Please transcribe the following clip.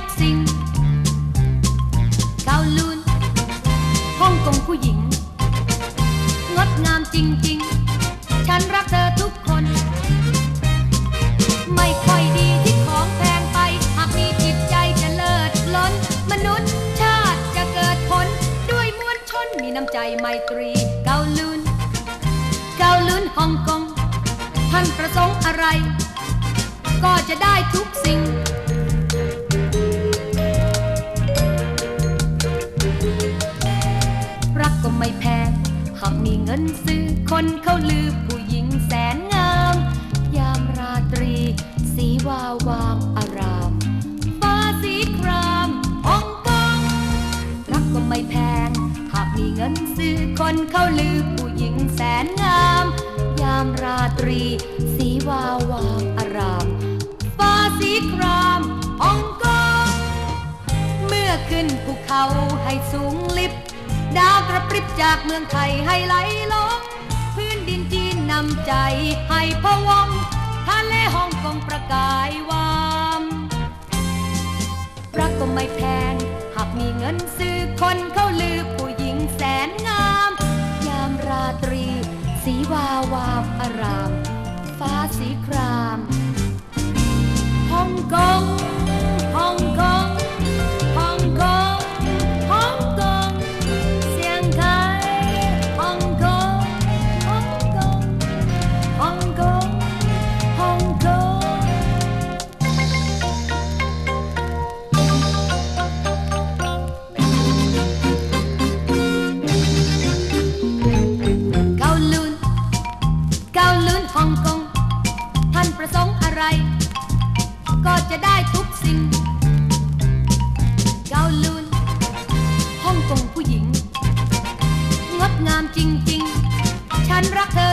ก็จะได้ทุกสิ่งเกาลูนฮ่องกงผู้หญิง งดงามจริง ๆ ฉันรักเธอทุกคน ไม่ค่อยดีที่ของแพงไป หากมีจิตใจจะเลิศล้น มนุษย์ชาติจะเกิดผล ด้วยมวลชนมีน้ำใจไมตรีเกาลูนเกาลูนฮ่องกงท่านประสงค์อะไร ก็จะได้ทุก ไม่แพง หากมีเงินซื้อคนเขาลือผู้หญิงแสนงาม ยามราตรี สีวาววามอาราม ฟ้าสีครามฮองกงรักก็ไม่แพง หากมีเงินซื้อคนเขาลือผู้หญิงแสนงาม ยามราตรี สีวาววามอาราม ฟ้าสีครามฮองกงเมื่อขึ้นภูเขาให้สูงลิบ ดาวกระปริบจากเมืองไทยให้ไหลลงพื้นดินจีนนำใจให้พะวงทะเลฮ่องกงประกายวาม รักก็ไม่แพงหากมีเงินซื้อ ฮ่องกง ท่านประสงค์อะไร ก็จะได้ทุกสิ่ง เกาลูนฮ่องกงผู้หญิง งดงามจริง ๆ ฉันรักเธอ